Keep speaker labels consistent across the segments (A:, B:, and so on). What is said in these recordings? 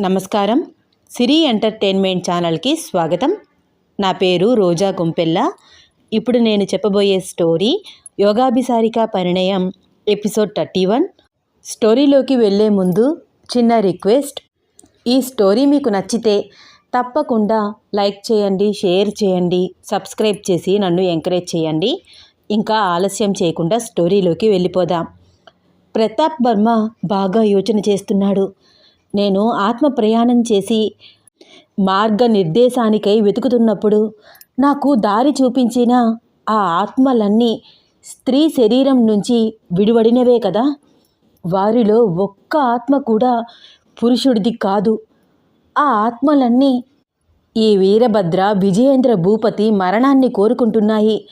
A: నమస్కారం. సిరి ఎంటర్టైన్మెంట్ ఛానల్కి స్వాగతం. నా పేరు రోజా గుంపెల్ల. ఇప్పుడు నేను చెప్పబోయే story Yogabhisarika Parinayam episode thirty one. స్టోరీలోకి వెళ్ళే ముందు చిన్న రిక్వెస్ట్. ఈ స్టోరీ మీకు నచ్చితే తప్పకుండా లైక్ చేయండి షేర్ చేయండి సబ్స్క్రైబ్ చేసి నన్ను ఎంకరేజ్ చేయండి. ఇంకా ఆలస్యం చేయకుండా స్టోరీలోకి వెళ్ళిపోదాం. ప్రతాప్ వర్మ బాగా యోచన చేస్తున్నాడు. నేను ఆత్మ ప్రయాణం చేసి మార్గ నిర్దేశానికై వెతుకుతున్నప్పుడు నాకు దారి చూపించిన ఆ ఆత్మలన్నీ స్త్రీ శరీరం నుంచి విడివడినవే కదా. వారిలో ఒక్క ఆత్మ కూడా పురుషుడిది కాదు. ఆ ఆత్మలన్నీ ఈ వీరభద్ర విజయేంద్ర భూపతి మరణాన్ని కోరుకుంటున్నాయి.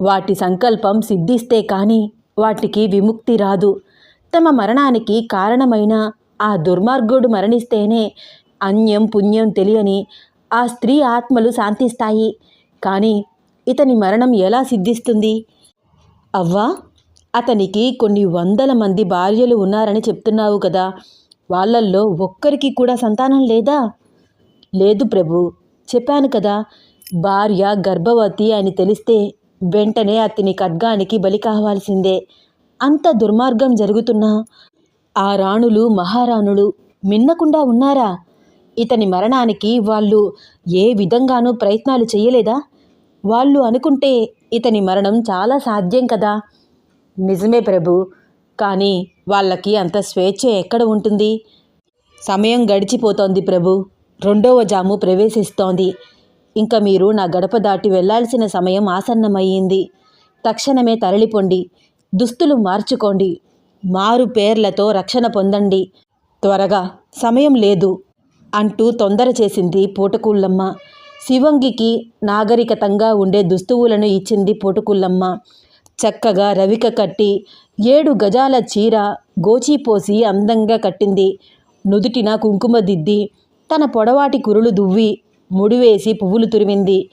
A: వాటి సంకల్పం సిద్ధిస్తే కానీ వాటికి విముక్తి రాదు. తమ మరణానికి కారణమైన ఆ దుర్మార్గుడు మరణిస్తేనే అన్యం పుణ్యం తెలియని ఆ స్త్రీ ఆత్మలు శాంతిస్తాయి. కానీ ఇతని మరణం ఎలా సిద్ధిస్తుంది? అవ్వా అతనికి కొన్ని వందల మంది భార్యలు ఉన్నారని చెప్తున్నావు కదా. వాళ్ళల్లో ఒక్కరికి కూడా సంతానం లేదా? లేదు ప్రభు చెప్పాను కదా. భార్య గర్భవతి అని తెలిస్తే వెంటనే అతని ఖడ్గానికి బలి కావాల్సిందే. అంత దుర్మార్గం జరుగుతున్నా ఆ రాణులు మహారాణులు మిన్నకుండా ఉన్నారా? ఇతని మరణానికి వాళ్ళు ఏ విధంగానూ ప్రయత్నాలు చేయలేదా? వాళ్ళు అనుకుంటే ఇతని మరణం చాలా సాధ్యం కదా? నిజమే ప్రభు. కానీ వాళ్ళకి అంత స్వేచ్ఛ ఎక్కడ ఉంటుంది? సమయం గడిచిపోతోంది ప్రభు. రెండవ జాము ప్రవేశిస్తోంది. ఇంకా మీరు నా గడప దాటి వెళ్ళాల్సిన సమయం ఆసన్నమయ్యింది. తక్షణమే తరలిపోండి. దుస్తులు మార్చుకోండి. మారు పేర్లతో రక్షణ పొందండి. త్వరగా. సమయం లేదు. అంటూ తొందర చేసింది పూటకూళ్ళమ్మ. శివంగికి నాగరికతంగా ఉండే దుస్తువులను ఇచ్చింది పూటకూళ్ళమ్మ. చక్కగా రవిక కట్టి ఏడు గజాల చీర గోచిపోసి అందంగా కట్టింది. నుదుటిన కుంకుమ దిద్ది తన పొడవాటి కురులు దువ్వి ముడివేసి పువ్వులు తురిమింది.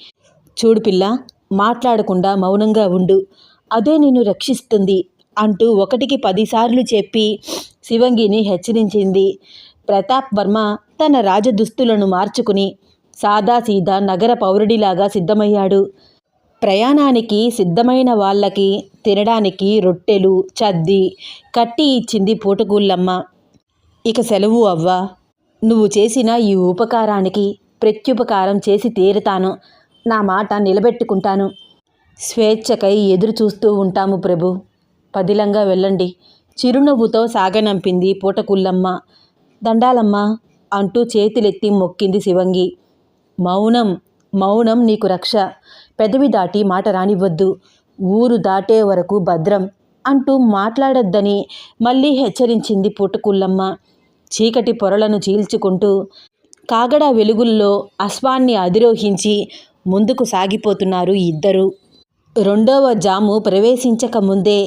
A: చూడు పిల్ల మాట్లాడకుండా మౌనంగా ఉండు. అదే నిన్ను రక్షిస్తుంది. అంటూ ఒకటికి పదిసార్లు చెప్పి శివంగిని హెచ్చరించింది. ప్రతాప్ వర్మ తన రాజదుస్తులను మార్చుకుని సాదాసీదా నగర పౌరుడిలాగా సిద్ధమయ్యాడు. ప్రయాణానికి సిద్ధమైన వాళ్ళకి తినడానికి రొట్టెలు చద్ది కట్టి ఇచ్చింది పూటగూళ్ళమ్మ. ఇక సెలవు అవ్వా. నువ్వు చేసిన ఈ ఉపకారానికి ప్రత్యుపకారం చేసి తీరుతాను. నా మాట నిలబెట్టుకుంటాను. స్వేచ్ఛకై ఎదురు చూస్తూ ఉంటాము ప్రభు. పదిలంగా వెళ్ళండి. చిరునవ్వుతో సాగనంపింది పూటకుల్లమ్మ. దండాలమ్మ అంటూ చేతులెత్తి మొక్కింది శివంగి. మౌనం మౌనం నీకు రక్ష. పెదవి దాటి మాట రానివ్వద్దు. ఊరు దాటే వరకు భద్రం అంటూ మాట్లాడొద్దని మళ్ళీ హెచ్చరించింది పూటకుల్లమ్మ. చీకటి పొరలను చీల్చుకుంటూ కాగడ వెలుగుల్లో అశ్వాన్ని అధిరోహించి ముందుకు సాగిపోతున్నారు ఇద్దరు. రెండవ జాము ప్రవేశించక ముందే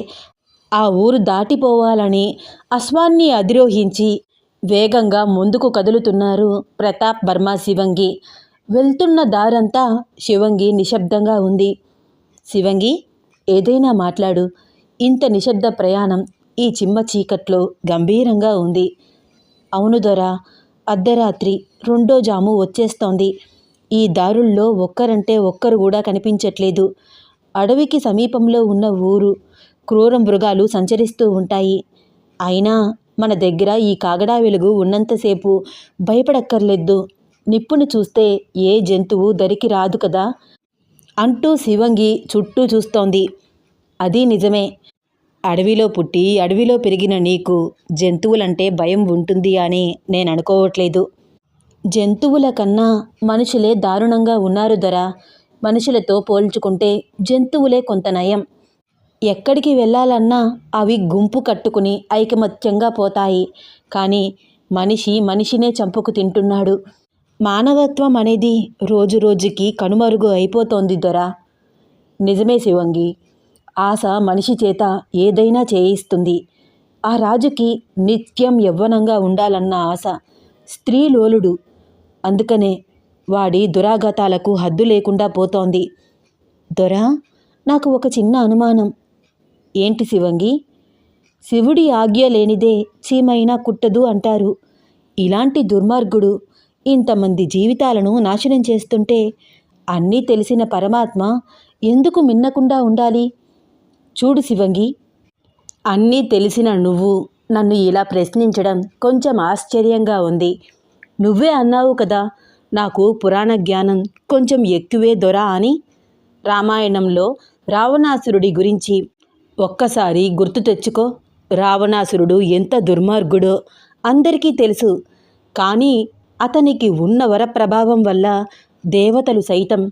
A: ఆ ఊరు దాటిపోవాలని అశ్వాన్ని అధిరోహించి వేగంగా ముందుకు కదులుతున్నారు ప్రతాప్ వర్మ శివంగి. వెళ్తున్న దారంతా శివంగి నిశ్శబ్దంగా ఉంది. శివంగి ఏదైనా మాట్లాడు. ఇంత నిశ్శబ్ద ప్రయాణం ఈ చిమ్మ చీకట్లో గంభీరంగా ఉంది. అవును దొర అర్ధరాత్రి రెండో జాము వచ్చేస్తోంది. ఈ దారుల్లో ఒక్కరంటే ఒక్కరు కూడా కనిపించట్లేదు. అడవికి సమీపంలో ఉన్న ఊరు క్రూర మృగాలు సంచరిస్తూ ఉంటాయి. అయినా మన దగ్గర ఈ కాగడా వెలుగు ఉన్నంతసేపు భయపడక్కర్లేదు. నిప్పును చూస్తే ఏ జంతువు దరికి రాదు కదా? అంటూ శివంగి చుట్టూ చూస్తోంది. అది నిజమే. అడవిలో పుట్టి అడవిలో పెరిగిన నీకు జంతువులంటే భయం ఉంటుంది అని నేను అనుకోవట్లేదు. జంతువుల కన్నా మనుషులే దారుణంగా ఉన్నారు ధర. మనుషులతో పోల్చుకుంటే జంతువులే కొంత నయం. ఎక్కడికి వెళ్ళాలన్నా అవి గుంపు కట్టుకుని ఐకమత్యంగా పోతాయి. కానీ మనిషి మనిషినే చంపుకు తింటున్నాడు. మానవత్వం అనేది రోజు రోజుకి కనుమరుగు అయిపోతోంది దొర. నిజమే శివంగి. ఆశ మనిషి చేత ఏదైనా చేయిస్తుంది. ఆ రాజుకి నిత్యం యవ్వనంగా ఉండాలన్న ఆశ స్త్రీలోలుడు అందుకనే వాడి దురాఘాతాలకు హద్దు లేకుండా పోతోంది. దొరా నాకు ఒక చిన్న అనుమానం. ఏంటి శివంగి? శివుడి ఆజ్ఞ లేనిదే చీమైనా కుట్టదు అంటారు. ఇలాంటి దుర్మార్గుడు ఇంతమంది జీవితాలను నాశనం చేస్తుంటే అన్నీ తెలిసిన పరమాత్మ ఎందుకు మిన్నకుండా ఉండాలి? చూడు శివంగి అన్నీ తెలిసిన నువ్వు నన్ను ఇలా ప్రశ్నించడం కొంచెం ఆశ్చర్యంగా ఉంది. నువ్వే అన్నావు కదా నాకు పురాణ జ్ఞానం కొంచెం ఎక్కువే దొరా అని. రామాయణంలో రావణాసురుడి గురించి ఒక్కసారి గుర్తు తెచ్చుకో. రావణాసురుడు ఎంత దుర్మార్గుడో అందరికీ తెలుసు. కానీ అతనికి ఉన్న వర ప్రభావం వల్ల దేవతలు సైతం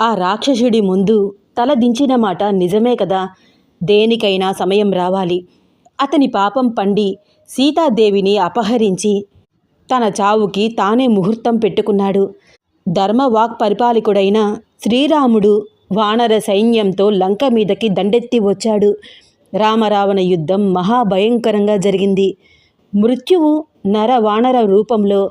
A: ఆ రాక్షసుడి ముందు తల దించిన మాట నిజమే కదా. దేనికైనా సమయం రావాలి. అతని పాపం పండి సీతాదేవిని అపహరించి తన చావుకి తానే ముహూర్తం పెట్టుకున్నాడు. ధర్మవాక్ పరిపాలకుడైన శ్రీరాముడు వానర సైన్యంతో లంక మీదకి దండెత్తి వచ్చాడు. రామరావణ యుద్ధం మహాభయంకరంగా జరిగింది. మృత్యువు నర వానర రూపంలో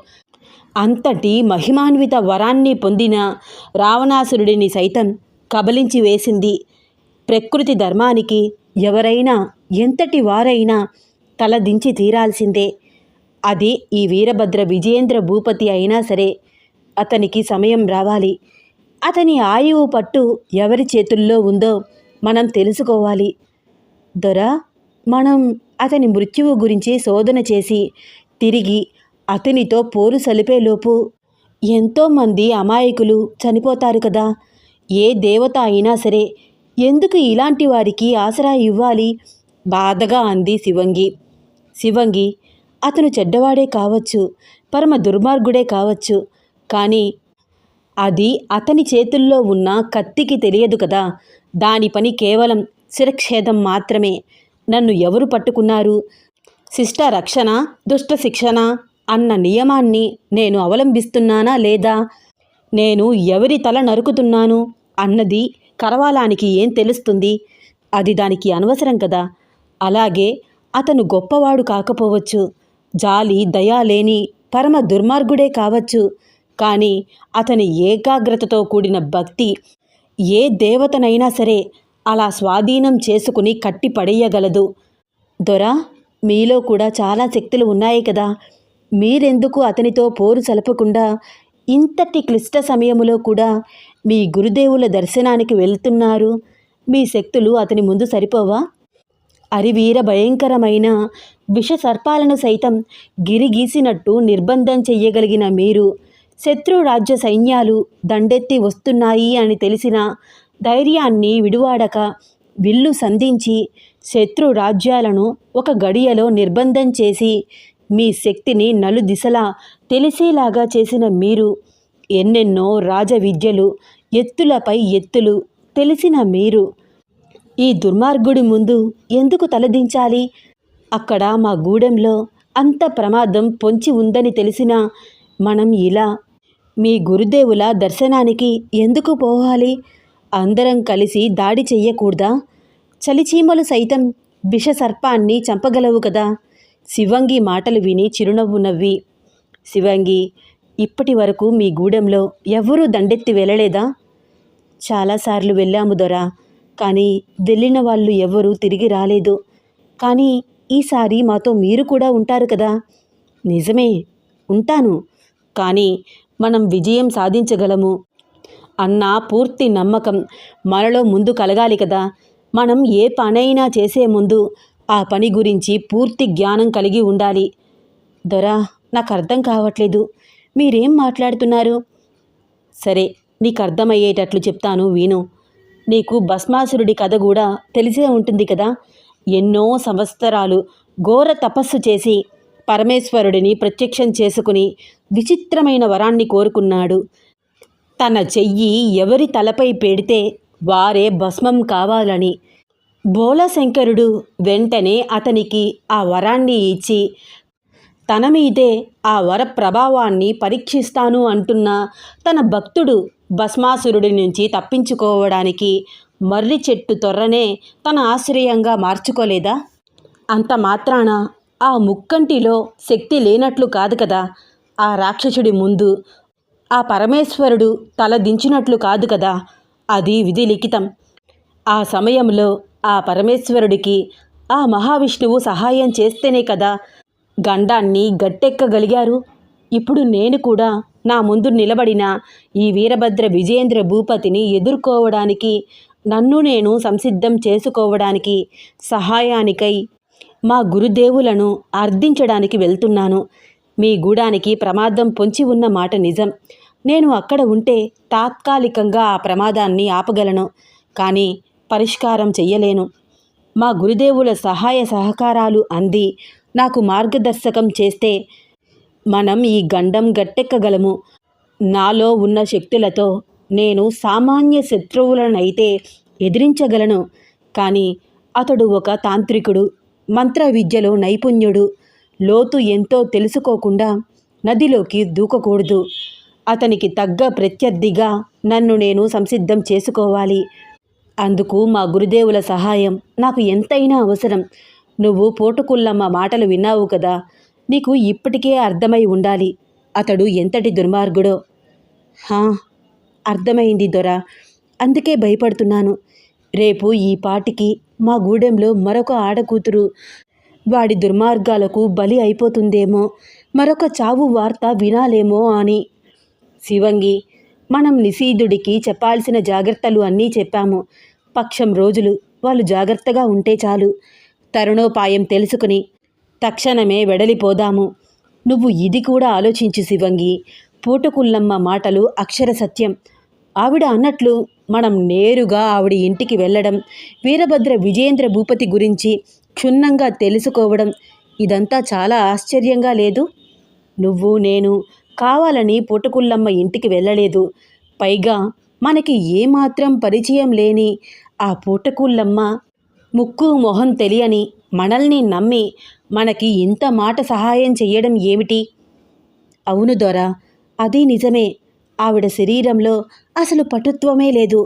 A: అంతటి మహిమాన్విత వరాన్ని పొందిన రావణాసురుడిని సైతం కబలించి వేసింది. ప్రకృతి ధర్మానికి ఎవరైనా ఎంతటి వారైనా తలదించి తీరాల్సిందే. అది ఈ వీరభద్ర విజయేంద్ర భూపతి అయినా సరే అతనికి సమయం రావాలి. అతని ఆయువు పట్టు ఎవరి చేతుల్లో ఉందో మనం తెలుసుకోవాలి. దొర మనం అతని మృత్యువు గురించి శోధన చేసి తిరిగి అతనితో పోరు సలిపేలోపు ఎంతోమంది అమాయకులు చనిపోతారు కదా. ఏ దేవత అయినా సరే ఎందుకు ఇలాంటి వారికి ఆసరా ఇవ్వాలి? బాధగా అంది శివంగి. శివంగి అతను చెడ్డవాడే కావచ్చు పరమ దుర్మార్గుడే కావచ్చు కానీ అది అతని చేతుల్లో ఉన్న కత్తికి తెలియదు కదా. దాని పని కేవలం శిరక్షేదం మాత్రమే. నన్ను ఎవరు పట్టుకున్నారు? శిష్ట రక్షణ దుష్ట శిక్షణ అన్న నియమాన్ని నేను అవలంబిస్తున్నానా లేదా? నేను ఎవరి తల నరుకుతున్నాను అన్నది కరవాలానికి ఏం తెలుస్తుంది? అది దానికి అనవసరం కదా. అలాగే అతను గొప్పవాడు కాకపోవచ్చు. జాలి దయా లేని పరమ దుర్మార్గుడే కావచ్చు. కానీ అతని ఏకాగ్రతతో కూడిన భక్తి ఏ దేవతనైనా సరే అలా స్వాధీనం చేసుకుని కట్టి పడేయగలదు. దొర మీలో కూడా చాలా శక్తులు ఉన్నాయి కదా. మీరెందుకు అతనితో పోరు సలపకుండా ఇంతటి క్లిష్ట సమయములో కూడా మీ గురుదేవుల దర్శనానికి వెళ్తున్నారు? మీ శక్తులు అతని ముందు సరిపోవా? అరివీర భయంకరమైన విష సర్పాలను సైతం గిరిగీసినట్టు నిర్బంధం చెయ్యగలిగిన మీరు శత్రు రాజ్య సైన్యాలు దండెత్తి వస్తున్నాయి అని తెలిసిన ధైర్యాన్ని విడువాడక విల్లు సంధించి శత్రు రాజ్యాలను ఒక గడియలో నిర్బంధం చేసి మీ శక్తిని నలుదిశలా తెలిసేలాగా చేసిన మీరు ఎన్నెన్నో రాజ విద్యలు ఎత్తులపై ఎత్తులు తెలిసిన మీరు ఈ దుర్మార్గుడి ముందు ఎందుకు తలదించాలి? అక్కడ మా గూడెంలో అంత ప్రమాదం పొంచి ఉందని తెలిసినా మనం ఇలా మీ గురుదేవుల దర్శనానికి ఎందుకు పోవాలి? అందరం కలిసి దాడి చెయ్యకూడదా? చలిచీమలు సైతం విషసర్పాన్ని చంపగలవు కదా? శివంగి మాటలు విని చిరునవ్వు నవ్వి శివంగి ఇప్పటి వరకు మీ గూడెంలో ఎవరూ దండెత్తి వెళ్ళలేదా? చాలాసార్లు వెళ్ళాము దొరా కానీ వెళ్ళిన వాళ్ళు ఎవరూ తిరిగి రాలేదు. కానీ ఈసారి మాతో మీరు కూడా ఉంటారు కదా? నిజమే ఉంటాను. కానీ మనం విజయం సాధించగలము. అన్న పూర్తి నమ్మకం మనలో ముందు కలగాలి కదా. మనం ఏ పనైనా చేసే ముందు ఆ పని గురించి పూర్తి జ్ఞానం కలిగి ఉండాలి. దొరా నాకు అర్థం కావట్లేదు. మీరేం మాట్లాడుతున్నారు? సరే నీకు అర్థమయ్యేటట్లు చెప్తాను వీణు. నీకు భస్మాసురుడి కథ కూడా తెలిసే ఉంటుంది కదా. ఎన్నో సంవత్సరాలు ఘోర తపస్సు చేసి పరమేశ్వరుడిని ప్రత్యక్షం చేసుకుని విచిత్రమైన వరాన్ని కోరుకున్నాడు. తన చెయ్యి ఎవరి తలపై పెడితే వారే భస్మం కావాలని. బోలశంకరుడు వెంటనే అతనికి ఆ వరాన్ని ఇచ్చి తన మీదే ఆ వర ప్రభావాన్ని పరీక్షిస్తాను అంటున్న తన భక్తుడు భస్మాసురుడి నుంచి తప్పించుకోవడానికి మర్రి చెట్టు తొర్రనే తన ఆశ్రయంగా మార్చుకోలేదా? అంత మాత్రాన ఆ ముక్కంటిలో శక్తి లేనట్లు కాదు కదా. ఆ రాక్షసుడి ముందు ఆ పరమేశ్వరుడు తల దించినట్లు కాదు కదా. అది విధి లిఖితం. ఆ సమయంలో ఆ పరమేశ్వరుడికి ఆ మహావిష్ణువు సహాయం చేస్తేనే కదా గండాన్ని గట్టెక్కగలిగారు. ఇప్పుడు నేను కూడా నా ముందు నిలబడిన ఈ వీరభద్ర విజయేంద్ర భూపతిని ఎదుర్కోవడానికి నన్ను నేను సంసిద్ధం చేసుకోవడానికి సహాయానికై మా గురుదేవులను అర్థించడానికి వెళ్తున్నాను. మీ గూడానికి ప్రమాదం పొంచి ఉన్న మాట నిజం. నేను అక్కడ ఉంటే తాత్కాలికంగా ఆ ప్రమాదాన్ని ఆపగలను కానీ పరిష్కారం చెయ్యలేను. మా గురుదేవుల సహాయ సహకారాలు అంది. నాకు మార్గదర్శకం చేస్తే మనం ఈ గండం గట్టెక్కగలము. నాలో ఉన్న శక్తులతో నేను సామాన్య శత్రువులనైతే ఎదిరించగలను కానీ అతడు ఒక తాంత్రికుడు. మంత్ర విద్యలో నైపుణ్యుడు. లోతు ఎంతో తెలుసుకోకుండా నదిలోకి దూకకూడదు. అతనికి తగ్గ ప్రత్యర్థిగా నన్ను నేను సంసిద్ధం చేసుకోవాలి. అందుకు మా గురుదేవుల సహాయం నాకు ఎంతైనా అవసరం. నువ్వు పోటుకుల్లమ్మ మాటలు విన్నావు కదా నీకు ఇప్పటికే అర్థమై ఉండాలి. అతడు ఎంతటి దుర్మార్గుడో. హా అర్థమైంది దొర. అందుకే భయపడుతున్నాను. రేపు ఈ పాటికి మా గూడెంలో మరొక ఆడకూతురు. వాడి దుర్మార్గాలకు బలి అయిపోతుందేమో. మరొక చావు వార్త వినాలేమో అని. శివంగి మనం నిశీధుడికి చెప్పాల్సిన జాగ్రత్తలు అన్నీ చెప్పాము. పక్షం రోజులు వాళ్ళు జాగ్రత్తగా ఉంటే చాలు. తరుణోపాయం తెలుసుకుని తక్షణమే వెడలిపోదాము. నువ్వు ఇది కూడా ఆలోచించు శివంగి. పూటకుల్లమ్మ మాటలు అక్షర సత్యం. ఆవిడ అన్నట్లు మనం నేరుగా ఆవిడ ఇంటికి వెళ్ళడం వీరభద్ర విజయేంద్ర భూపతి గురించి క్షుణ్ణంగా తెలుసుకోవడం ఇదంతా చాలా ఆశ్చర్యంగా లేదు? నువ్వు నేను కావాలని పూటకుల్లమ్మ ఇంటికి వెళ్ళలేదు. పైగా మనకి ఏమాత్రం పరిచయం లేని ఆ పూటకుళ్ళమ్మ ముక్కు మొహం తెలియని మనల్ని నమ్మి మనకి ఇంత మాట సహాయం చెయ్యడం ఏమిటి? అవును దొర అది నిజమే. ఆవిడ శరీరంలో అసలు పటుత్వమే లేదు.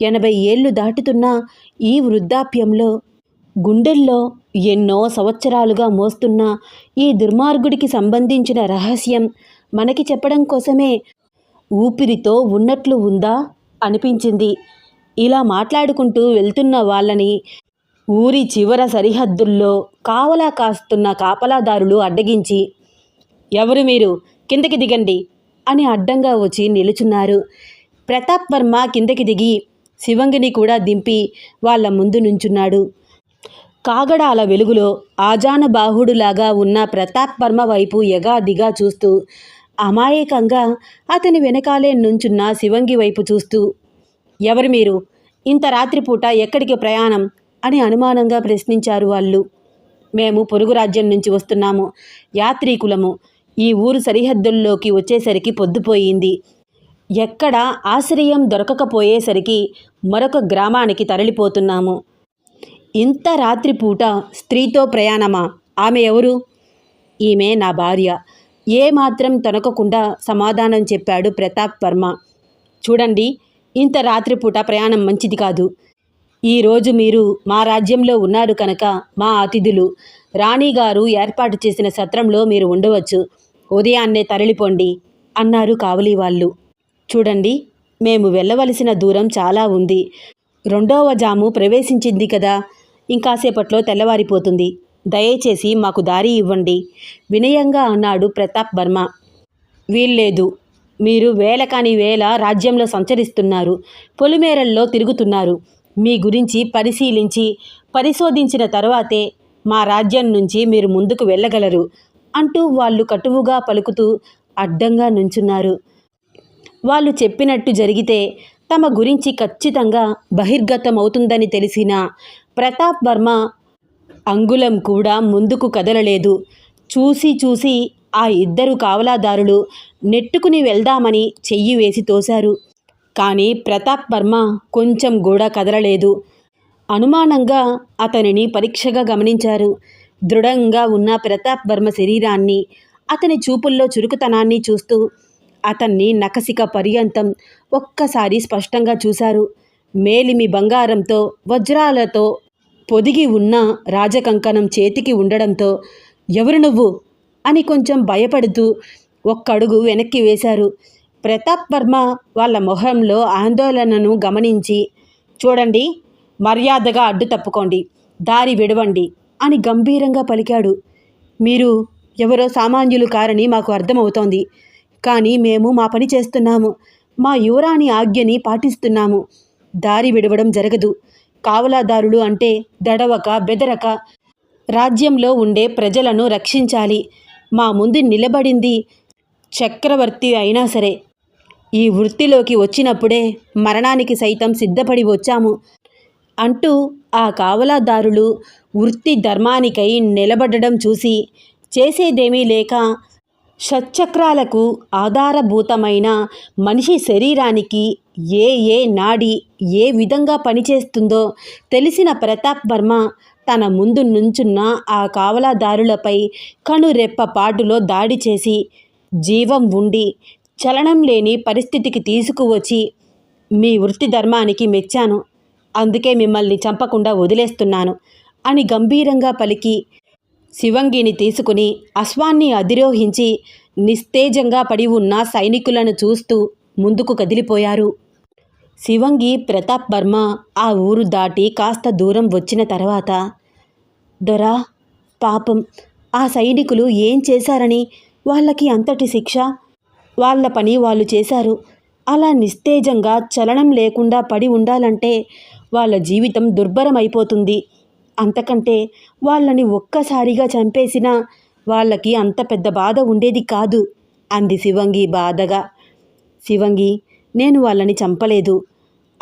A: ఎనభై ఏళ్ళు దాటుతున్న ఈ వృద్ధాప్యంలో గుండెల్లో ఎన్నో సంవత్సరాలుగా మోస్తున్న ఈ దుర్మార్గుడికి సంబంధించిన రహస్యం మనకి చెప్పడం కోసమే ఊపిరితో ఉన్నట్లు ఉందా అనిపించింది. ఇలా మాట్లాడుకుంటూ వెళ్తున్న వాళ్ళని ఊరి చివర సరిహద్దుల్లో కావలా కాస్తున్న కాపలాదారులు అడ్డగించి ఎవరు మీరు? కిందకి దిగండి అని అడ్డంగా వచ్చి నిలుచున్నారు. ప్రతాప్ వర్మ కిందకి దిగి శివంగిని కూడా దింపి వాళ్ళ ముందు నుంచున్నాడు. కాగడాల వెలుగులో ఆజానబాహుడులాగా ఉన్న ప్రతాప్ వర్మ వైపు ఎగాదిగా చూస్తూ అమాయకంగా అతని వెనకాలే నుంచున్న శివంగి వైపు చూస్తూ ఎవరు మీరు? ఇంత రాత్రిపూట ఎక్కడికి ప్రయాణం? అని అనుమానంగా ప్రశ్నించారు వాళ్ళు. మేము పొరుగు రాజ్యం నుంచి వస్తున్నాము. యాత్రీకులము. ఈ ఊరు సరిహద్దుల్లోకి వచ్చేసరికి పొద్దుపోయింది. ఎక్కడ ఆశ్రయం దొరకకపోయేసరికి మరొక గ్రామానికి తరలిపోతున్నాము. ఇంత రాత్రిపూట స్త్రీతో ప్రయాణమా? ఆమె ఎవరు? ఈమె నా భార్య. ఏమాత్రం తొనకకుండా సమాధానం చెప్పాడు ప్రతాప్ వర్మ. చూడండి ఇంత రాత్రిపూట ప్రయాణం మంచిది కాదు. ఈరోజు మీరు మా రాజ్యంలో ఉన్నారు కనుక మా అతిథులు రాణిగారు ఏర్పాటు చేసిన సత్రంలో మీరు ఉండవచ్చు. ఉదయాన్నే తరలిపోండి అన్నారు కావలి వాళ్ళు. చూడండి మేము వెళ్ళవలసిన దూరం చాలా ఉంది. రెండవ జాము ప్రవేశించింది కదా. ఇంకాసేపట్లో తెల్లవారిపోతుంది. దయచేసి మాకు దారి ఇవ్వండి. వినయంగా అన్నాడు ప్రతాప్ వర్మ. వీల్లేదు. మీరు వేల కాని వేల రాజ్యంలో సంచరిస్తున్నారు. పొలిమేరల్లో తిరుగుతున్నారు. మీ గురించి పరిశీలించి పరిశోధించిన తర్వాతే మా రాజ్యం నుంచి మీరు ముందుకు వెళ్ళగలరు అంటూ వాళ్ళు కటువుగా పలుకుతూ అడ్డంగా నుంచున్నారు. వాళ్ళు చెప్పినట్టు జరిగితే తమ గురించి ఖచ్చితంగా బహిర్గతమవుతుందని తెలిసిన ప్రతాప్ వర్మ అంగుళం కూడా ముందుకు కదలలేదు. చూసి చూసి ఆ ఇద్దరు కావలాదారులు నెట్టుకుని వెళ్దామని చెయ్యి వేసి తోశారు. కానీ ప్రతాప్ వర్మ కొంచెం కూడా కదలలేదు. అనుమానంగా అతనిని పరీక్షగా గమనించారు. దృఢంగా ఉన్న ప్రతాప్ వర్మ శరీరాన్ని అతని చూపుల్లో చురుకుతనాన్ని చూస్తూ అతన్ని నకసిక పర్యంతం ఒక్కసారి స్పష్టంగా చూశారు. మేలిమి బంగారంతో వజ్రాలతో పొదిగి ఉన్న రాజకంకణం చేతికి ఉండడంతో ఎవరు నువ్వు? అని కొంచెం భయపడుతూ ఒక్కడుగు వెనక్కి వేశారు. ప్రతాప్ వర్మ వాళ్ళ మొహంలో ఆందోళనను గమనించి చూడండి మర్యాదగా అడ్డు తప్పుకోండి దారి విడవండి అని గంభీరంగా పలికాడు. మీరు ఎవరో సామాన్యులు కారని మాకు అర్థమవుతోంది. కానీ మేము మా పని చేస్తున్నాము. మా యువరాణి ఆజ్ఞని పాటిస్తున్నాము. దారి విడవడం జరగదు. కావలాదారులు అంటే దడవక బెదరక రాజ్యంలో ఉండే ప్రజలను రక్షించాలి. మా ముందు నిలబడింది చక్రవర్తి అయినా సరే. ఈ వృత్తిలోకి వచ్చినప్పుడే మరణానికి సైతం సిద్ధపడి వచ్చాము. అంటూ ఆ కావలాదారులు వృత్తి ధర్మానికై నిలబడడం చూసి చేసేదేమీ లేక షట్చక్రాలకు ఆధారభూతమైన మనిషి శరీరానికి ఏ ఏ నాడి ఏ విధంగా పనిచేస్తుందో తెలిసిన ప్రతాప్ వర్మ తన ముందు నుంచున్న ఆ కావలాదారులపై కనురెప్ప పాటులో దాడి చేసి జీవం ఉండి చలనం లేని పరిస్థితికి తీసుకువచ్చి మీ వృత్తి ధర్మానికి మెచ్చాను. అందుకే మిమ్మల్ని చంపకుండా వదిలేస్తున్నాను అని గంభీరంగా పలికి శివంగిని తీసుకుని అశ్వాన్ని అధిరోహించి నిస్తేజంగా పడి ఉన్న సైనికులను చూస్తూ ముందుకు కదిలిపోయారు. శివంగి ప్రతాప్ వర్మ ఆ ఊరు దాటి కాస్త దూరం వచ్చిన తర్వాత దొరా పాపం ఆ సైనికులు ఏం చేశారని? వాళ్ళకి అంతటి శిక్ష? వాళ్ళ పని వాళ్ళు చేశారు. అలా నిస్తేజంగా చలనం లేకుండా పడి ఉండాలంటే వాళ్ళ జీవితం దుర్భరమైపోతుంది. అంతకంటే వాళ్ళని ఒక్కసారిగా చంపేసినా వాళ్ళకి అంత పెద్ద బాధ ఉండేది కాదు అంది శివంగి బాధగా. శివంగి నేను వాళ్ళని చంపలేదు.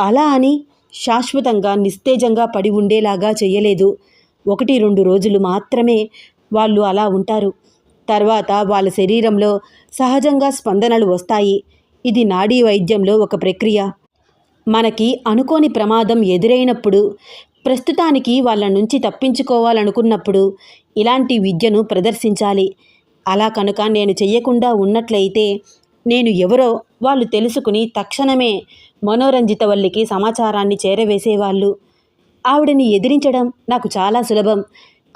A: అలా అని శాశ్వతంగా నిస్తేజంగా పడి ఉండేలాగా చేయలేదు ఒకటి రెండు రోజులు మాత్రమే వాళ్ళు అలా ఉంటారు. తర్వాత వాళ్ళ శరీరంలో సహజంగా స్పందనలు వస్తాయి. ఇది నాడీ వైద్యంలో ఒక ప్రక్రియ. మనకి అనుకోని ప్రమాదం ఎదురైనప్పుడు ప్రస్తుతానికి వాళ్ళ నుంచి తప్పించుకోవాలనుకున్నప్పుడు ఇలాంటి విద్యను ప్రదర్శించాలి. అలా కనుక నేను చెయ్యకుండా ఉన్నట్లయితే నేను ఎవరో వాళ్ళు తెలుసుకుని తక్షణమే మనోరంజిత వల్లికి సమాచారాన్ని చేరవేసేవాళ్ళు. ఆవిడని ఎదిరించడం నాకు చాలా సులభం.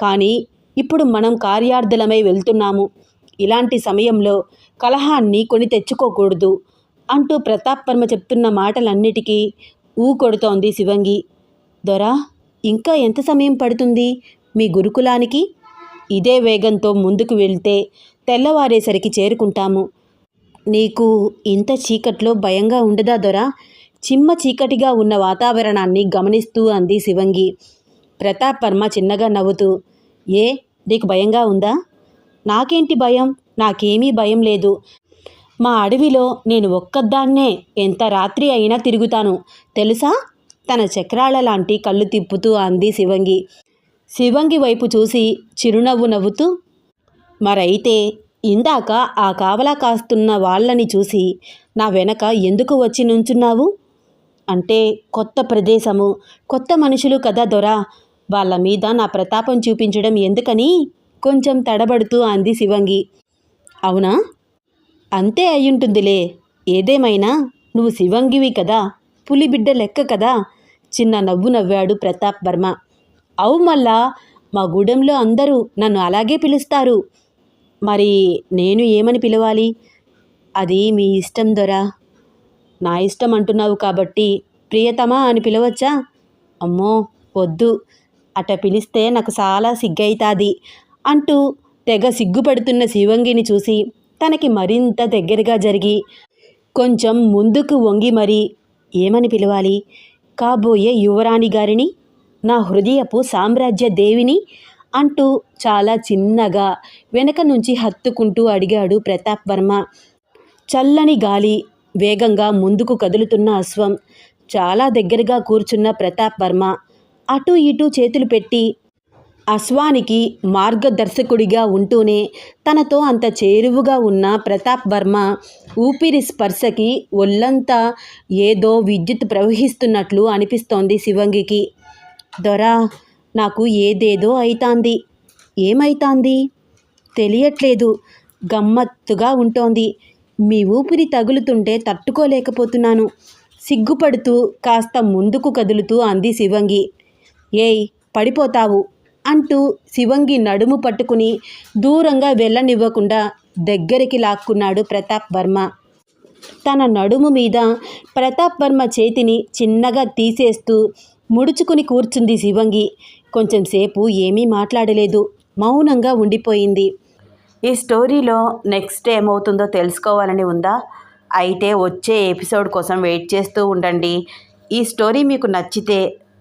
A: కానీ ఇప్పుడు మనం కార్యార్థులమై వెళ్తున్నాము. ఇలాంటి సమయంలో కలహాన్ని కొని తెచ్చుకోకూడదు అంటూ ప్రతాప్ వర్మ చెప్తున్న మాటలన్నిటికీ ఊ కొడుతోంది శివంగి. దొరా ఇంకా ఎంత సమయం పడుతుంది? మీ గురుకులానికి? ఇదే వేగంతో ముందుకు వెళ్తే తెల్లవారేసరికి చేరుకుంటాము. నీకు ఇంత చీకట్లో భయంగా ఉండదా దొరా? చిమ్మ చీకటిగా ఉన్న వాతావరణాన్ని గమనిస్తూ అంది శివంగి. ప్రతాప్ వర్మ చిన్నగా నవ్వుతూ ఏ నీకు భయంగా ఉందా? నాకేంటి భయం? నాకేమీ భయం లేదు. మా అడవిలో నేను ఒక్కదాన్నే. ఎంత రాత్రి అయినా తిరుగుతాను. తెలుసా? తన చక్రాల లాంటి కళ్ళు తిప్పుతూ అంది శివంగి. శివంగి వైపు చూసి చిరునవ్వు నవ్వుతూ మరైతే ఇందాక ఆ కావలా కాస్తున్న వాళ్ళని చూసి నా వెనక ఎందుకు వచ్చి నుంచున్నావు? అంటే కొత్త ప్రదేశము కొత్త మనుషులు కదా దొరా. వాళ్ళ మీద నా ప్రతాపం చూపించడం ఎందుకని? కొంచెం తడబడుతూ అంది శివంగి. అవునా? అంతే అయ్యుంటుందిలే. ఏదేమైనా నువ్వు శివంగివి కదా. పులిబిడ్డ లెక్క కదా? చిన్న నవ్వు నవ్వాడు ప్రతాప్ వర్మ. అవు మళ్ళా మా గూడెంలో అందరూ నన్ను అలాగే పిలుస్తారు. మరి నేను ఏమని పిలవాలి? అది మీ ఇష్టం దొరా? నా ఇష్టం అంటున్నావు కాబట్టి ప్రియతమా అని పిలవచ్చా? అమ్మో వద్దు. అట పిలిస్తే నాకు చాలా సిగ్గైతాది అంటూ తెగ సిగ్గుపడుతున్న శివంగిని చూసి తనకి మరింత దగ్గరగా జరిగి కొంచెం ముందుకు వంగి మరి ఏమని పిలవాలి? కాబోయే యువరాణి గారిని నా హృదయపు సామ్రాజ్య దేవిని అంటూ చాలా చిన్నగా వెనక నుంచి హత్తుకుంటూ అడిగాడు ప్రతాప్ వర్మ. చల్లని గాలి వేగంగా ముందుకు కదులుతున్న అశ్వం చాలా దగ్గరగా కూర్చున్న ప్రతాప్ వర్మ అటూ ఇటూ చేతులు పెట్టి అశ్వానికి మార్గదర్శకుడిగా ఉంటూనే తనతో అంత చేరువుగా ఉన్న ప్రతాప్ వర్మ ఊపిరి స్పర్శకి ఒళ్ళంతా ఏదో విద్యుత్ ప్రవహిస్తున్నట్లు అనిపిస్తోంది శివంగికి. దొరా నాకు ఏదేదో అయితాంది. ఏమైతాంది? తెలియట్లేదు. గమ్మత్తుగా ఉంటోంది. మీ ఊపిరి తగులుతుంటే తట్టుకోలేకపోతున్నాను. సిగ్గుపడుతూ కాస్త ముందుకు కదులుతూ అంది శివంగి. ఏయ్ పడిపోతావు. అంటూ శివంగి నడుము పట్టుకుని దూరంగా వెళ్ళనివ్వకుండా దగ్గరికి లాక్కున్నాడు ప్రతాప్ వర్మ. తన నడుము మీద ప్రతాప్ వర్మ చేతిని చిన్నగా తీసేస్తూ ముడుచుకుని కూర్చుంది శివంగి. కొంచెం సేపు ఏమీ మాట్లాడలేదు. మౌనంగా ఉండిపోయింది. ఈ స్టోరీలో నెక్స్ట్ ఏమవుతుందో తెలుసుకోవాలని ఉందా? అయితే వచ్చే ఎపిసోడ్ కోసం వెయిట్ చేస్తూ ఉండండి. ఈ స్టోరీ మీకు నచ్చితే